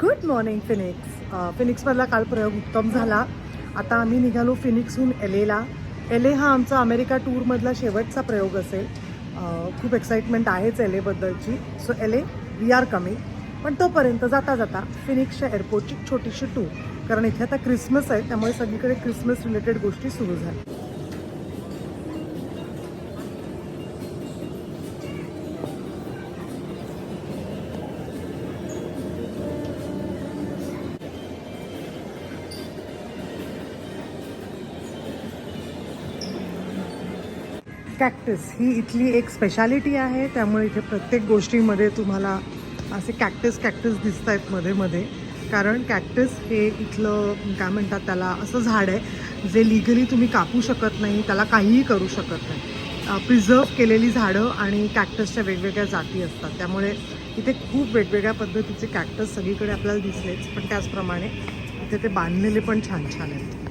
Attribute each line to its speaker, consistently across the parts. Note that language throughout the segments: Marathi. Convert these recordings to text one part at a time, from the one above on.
Speaker 1: गुड मॉर्निंग फिनिक्स फिनिक्समधला काल प्रयोग उत्तम झाला. आता आम्ही निघालो फिनिक्सहून एल एला एल ए हा आमचा अमेरिका टूरमधला शेवटचा प्रयोग असेल. Uh, खूप एक्साइटमेंट आहेच L एबद्दलची so L A we are coming पण तोपर्यंत जाता जाता फिनिक्सच्या एअरपोर्टची छोटीशी टूर कारण इथे आता क्रिसमस आहे त्यामुळे सगळीकडे क्रिसमस रिलेटेड गोष्टी सुरू झाल्या. कॅक्टस ही इथली एक स्पेशालिटी आहे. त्यामुळे इथे प्रत्येक गोष्टीमध्ये तुम्हाला असे कॅक्टस कॅक्टस दिसत आहेत मध्ये मध्ये. कारण कॅक्टस हे इथलं काय म्हणतात त्याला असं झाड आहे जे लिगली तुम्ही कापू शकत नाही त्याला काहीही करू शकत नाही. प्रिझर्व केलेली झाडं आणि कॅक्टसच्या वेगवेगळ्या जाती असतात. त्यामुळे इथे खूप वेगवेगळ्या पद्धतीचे कॅक्टस सगळीकडे आपल्याला दिसलेच पण त्याचप्रमाणे इथे ते बांधलेले पण छान छान आहेत.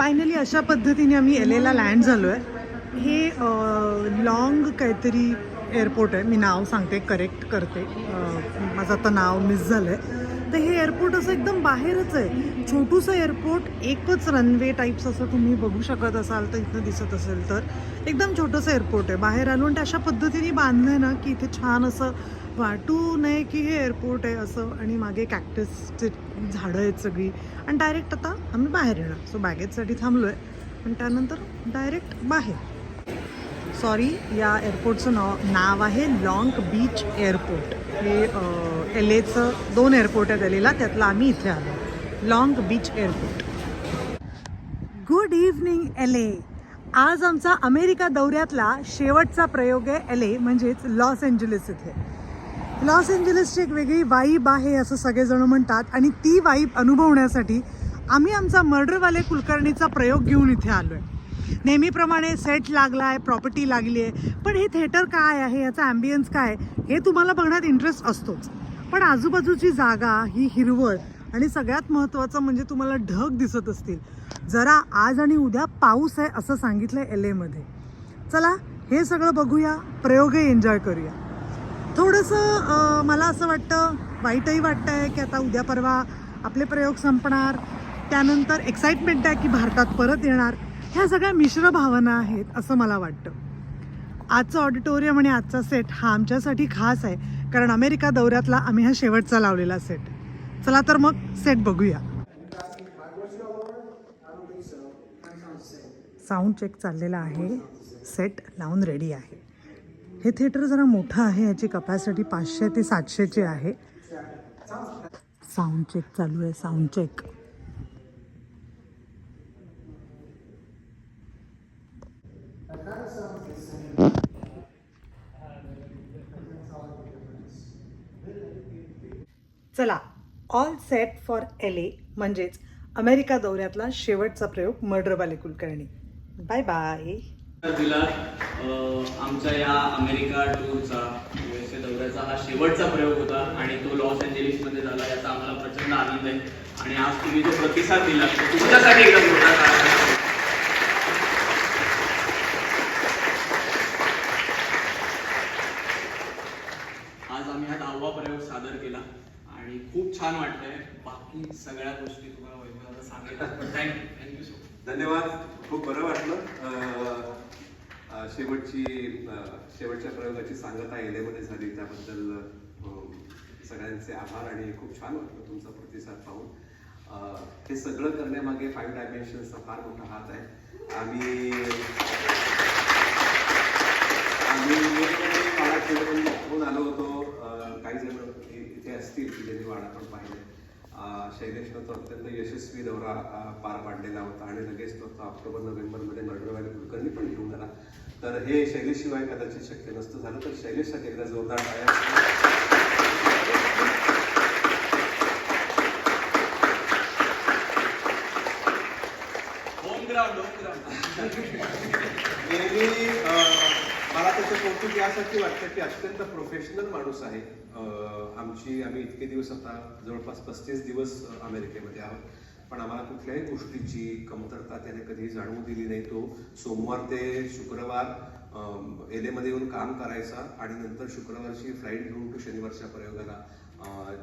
Speaker 1: फायनली अशा पद्धतीने आम्ही एल एला लँड झालो आहे हे लॉंग काहीतरी एअरपोर्ट आहे. मी नाव सांगते करेक्ट करते. माझं आता नाव मिस झालं आहे तर हे एअरपोर्ट असं एकदम बाहेरच आहे. छोटूसं एअरपोर्ट एकच रनवे टाईप्स असं तुम्ही बघू शकत असाल तर इथं दिसत असेल तर. एकदम छोटंसं एअरपोर्ट आहे. बाहेर आलो आणि ते अशा पद्धतीने बांधलं आहे ना की इथे छान असं वाटू नये की हे एअरपोर्ट आहे असं आणि मागे कॅक्टसचे झाडं आहेत सगळी. आणि डायरेक्ट आता आम्ही बाहेर येणार. सो बॅगेजसाठी थांबलो आहे पण त्यानंतर डायरेक्ट बाहेर. सॉरी या एअरपोर्टचं नाव नाव आहे लाँग बीच एअरपोर्ट. हे एल एचं दोन एअरपोर्ट आहेत एल एला त्यातलं आम्ही इथे आलो. Long Beach airport. Good evening L A आज आमचा अमेरिका दौऱ्यातला शेवटचा प्रयोग आहे एल ए म्हणजेच लॉस एंजलिस इथे. लॉस एंजलिसची एक वेगळी वाईब आहे असं सगळेजण म्हणतात आणि ती वाईब अनुभवण्यासाठी आम्ही आमचा मर्डरवाले कुलकर्णीचा प्रयोग घेऊन इथे आलो आहे नेहमीप्रमाणे सेट लागला आहे प्रॉपर्टी लागली आहे पण हे थिएटर काय आहे? याचा ॲम्बियन्स काय? हे तुम्हाला बघण्यात इंटरेस्ट असतोच. पण आजूबाजूची जागा ही हिरवळ आणि सगळ्यात महत्त्वाचं म्हणजे तुम्हाला ढग दिसत असतील. जरा आज आणि उद्या पाऊस आहे असं सांगितलं आहे एल एमध्ये चला हे सगळं बघूया प्रयोगही एन्जॉय करूया. थोडंसं मला असं वाटतं वाईटही वाटतं आहे की आता उद्या परवा आपले प्रयोग संपणार. त्यानंतर एक्साइटमेंट आहे की भारतात परत येणार. ह्या सगळ्या मिश्र भावना आहेत असं मला वाटतं. आजचं ऑडिटोरियम आणि आजचा सेट हा आमच्यासाठी खास आहे. कारण अमेरिका दौऱ्यातला आम्ही हा शेवटचा लावलेला सेट चला तर मग सेट बघूया. साऊंड चेक चाललेला आहे. सेट लावून रेडी आहे. हे थिएटर जरा मोठं आहे. याची कपॅसिटी पाचशे ते सातशेची आहे. साऊंड चेक चालू आहे. साऊंड चेक चला all set for L A म्हणजेच अमेरिका दौऱ्यातला शेवटचा प्रयोग मर्डरवाले कुलकर्णी. बाय बाय
Speaker 2: दिला आमच्या या अमेरिका टूरचा USA दौऱ्याचा हा शेवटचा प्रयोग होता आणि तो लॉस एंजेलिसमध्ये झाला याचा आम्हाला प्रचंड आनंद आहे. आणि आज तुम्ही जो प्रतिसाद दिला तुमच्यासाठी एकदम मोठा कारण आहे. आज आम्ही हा दहावा प्रयोग सादर केला आणि खूप छान वाटलंय. बाकी सगळ्या गोष्टी तुम्हाला वैभवाला सांगितलं पण थँक्यू थँक्यू सो
Speaker 3: धन्यवाद. खूप बरं वाटलं. शेवटची शेवटच्या प्रयोगाची सांगता एलेमध्ये झाली त्याबद्दल सगळ्यांचे आभार आणि खूप छान वाटलं तुमचा प्रतिसाद पाहून. हे सगळं करण्यामागे फाईव्ह डायमेन्शनचा फार मोठा हात आहे. आम्ही आम्ही आलो होतो. काही जण इथे असतील की ज्यांनी वाडा पण पाहिले शैलेशनं तो अत्यंत यशस्वी दौरा पार पाडलेला होता आणि लगेच तो ऑक्टोबर नोव्हेंबरमध्ये मर्डरवाले कुलकर्णी पण घेऊन आला. तर हे शैलेशशिवाय कदाचित शक्य नसतं झालं तर शैलेशसाठी एकदा जोरदार टाळ्या
Speaker 2: ग्राउंड
Speaker 3: मला त्याचं कौतुक यासाठी वाटतं की अत्यंत प्रोफेशनल माणूस आहे. आमची आम्ही इतके दिवस आता जवळपास पस्तीस दिवस अमेरिकेमध्ये आहोत. पण आम्हाला कुठल्याही गोष्टीची कमतरता त्याने कधी जाणवू दिली नाही. तो सोमवार ते शुक्रवार एलेमध्ये येऊन काम करायचा आणि नंतर शुक्रवारची फ्लाईट घेऊन तो शनिवारच्या प्रयोगाला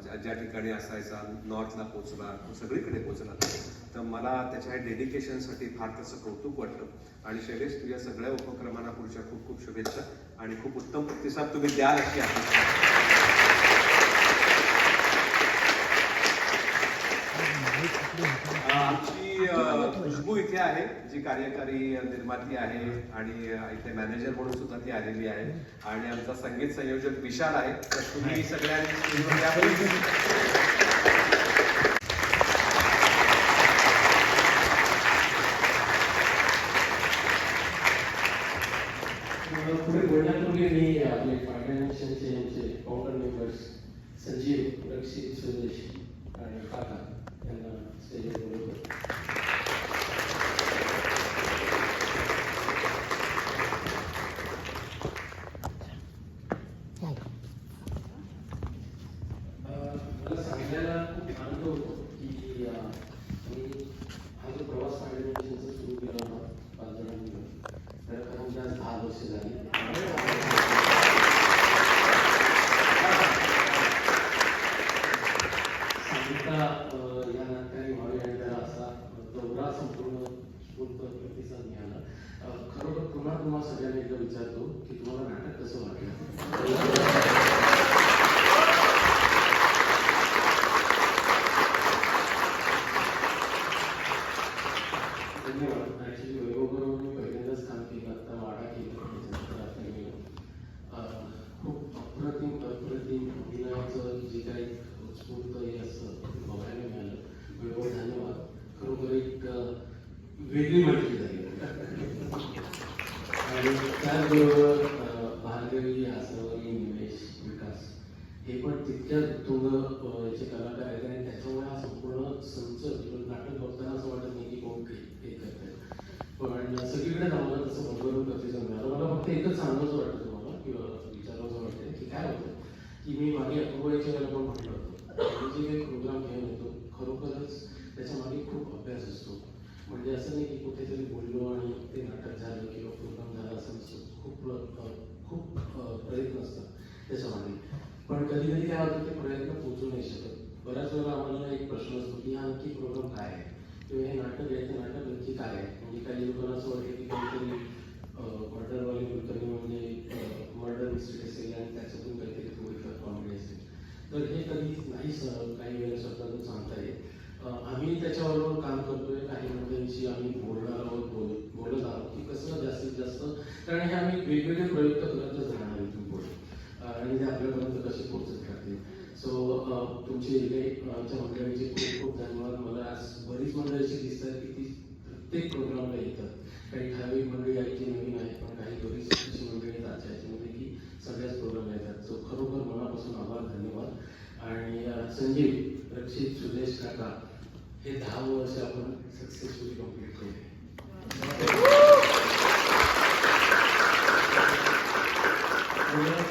Speaker 3: ज्या ज्या ठिकाणी असायचा नॉर्थला पोचला तो सगळीकडे पोचला तर मला त्याच्या डेडिकेशनसाठी फार त्याचं कौतुक वाटलं. आणि शैलेश तुझ्या सगळ्या उपक्रमांना पुढच्या खूप खूप शुभेच्छा आणि खूप उत्तम प्रतिसाद तुम्ही द्याल अशी अपेक्षा अं, आमची खुशबू इथे आहे जी कार्यकारी निर्माती आहे आणि इथे मॅनेजर म्हणून सुद्धा ती आलेली आहे. आणि आमचा संगीत संयोजक विशाल आहे. तर तुम्ही सगळ्यांनी स्क्रीनवर या.
Speaker 4: पुढे बोलण्यापूर्वी मी आपले फायनान्शियलचे यांचे फाउंडर मेंबर्स संजीव रक्षित सुरेश आणि काका यांना स्टेजवर बोलवतो अं, मला सांगायला खूप आनंद होतो की अं, मी हा जो प्रवास फायनान्शियलचा सुरू केला होता पाच जणांनी मिळून तर खरं आज दहा वर्ष झाली सांगितला अं, या नाटकाने व्हावी आणि त्याला असा दौरा संपूर्ण उत्स्फूर्त प्रतिसाद मिळाला अं, खरोखर पुन्हा तुम्हा सगळ्यांनी एकदा विचारतो की तुम्हाला नाटक कसं वाटलं धन्यवाद ॲक्च्युली वैभवबरोबर मी पहिल्यांदाच काम केलं आता वाडा केलं त्याच्यानंतर आता गेलं अं, खूप अप्रतिम अप्रतिम अभिनयाचं जे काही उत्स्फूर्त हे असतं ते बघायला मिळालं वैभव धन्यवाद खरोखर एक अं, वेगळी माहिती झाली. आणि त्याचबरोबर अं, भार्गवी आसवरी निमेश विकास हे पण तितक्याच उत्तुंग याचे कलाकार आहेत आणि त्याच्यामुळे हा संपूर्ण संच किंवा नाटक बघताना असं वाटत नाही की कोण काही हे करतंय. पण सगळीकडे आम्हाला तसं भरभरून प्रतिसाद मिळाला मला फक्त एकच सांगायचं वाटतं तुम्हाला किंवा विचारावंसं वाटतं की काय होतं की मी मागे अनुभवाच्या वेळेला पण म्हटलं होतं आम्ही जे काही प्रोग्राम घेऊन येतो खरोखरच त्याच्यामागे खूप अभ्यास असतो म्हणजे असं नाही की कुठेतरी बोललो आणि ते नाटक झालं किंवा प्रोग्राम झाला असं खूप खूप प्रयत्न असतात त्याच्यामध्ये. पण कधी कधी काय होतं ते प्रयत्न पोचू नाही शकत. बऱ्याच वेळा आम्हाला एक प्रश्न असतो की हा नक्की प्रोग्राम काय आहे? किंवा हे नाटक यायचं नाटक नक्की काय आहे? म्हणजे काही लोकांना असं वाटतं की काहीतरी मर्डरवाली कुलकर्णी म्हणजे मर्डर मिस्टेक असेल आणि त्याच्यातून काहीतरी थोडीफार कॉमेडी असेल. तर हे कधी नाही काही वेळेला स्वतःतून सांगता येत. आम्ही त्याच्याबरोबर काम करतोय काही मंडळींशी आम्ही बोलणार आहोत बोल बोलत आहोत. की कसं जास्तीत जास्त कारण हे आम्ही वेगवेगळे प्रयोग करतच राहणार इथून पुढे. आणि ते आपल्यापर्यंत कसे पोहोचत राहतील. सो तुमचे इथे आमच्या मंडळीचे खूप खूप धन्यवाद. मला आज बरीच मंडळीची दिसतात की ती प्रत्येक प्रोग्रामला येतात. काही ठराविक मंडळी आहेत जी नवीन आहेत पण काही बरीच अशी मंडळी आहेत आजच्या याच्यामध्ये की सगळ्याच प्रोग्रामला येतात. सो खरोखर मनापासून आभार धन्यवाद. आणि संजीव रक्षित सुदेश काका हे दहा वर्ष आपण सक्सेसफुली कंप्लीट केले. मुलं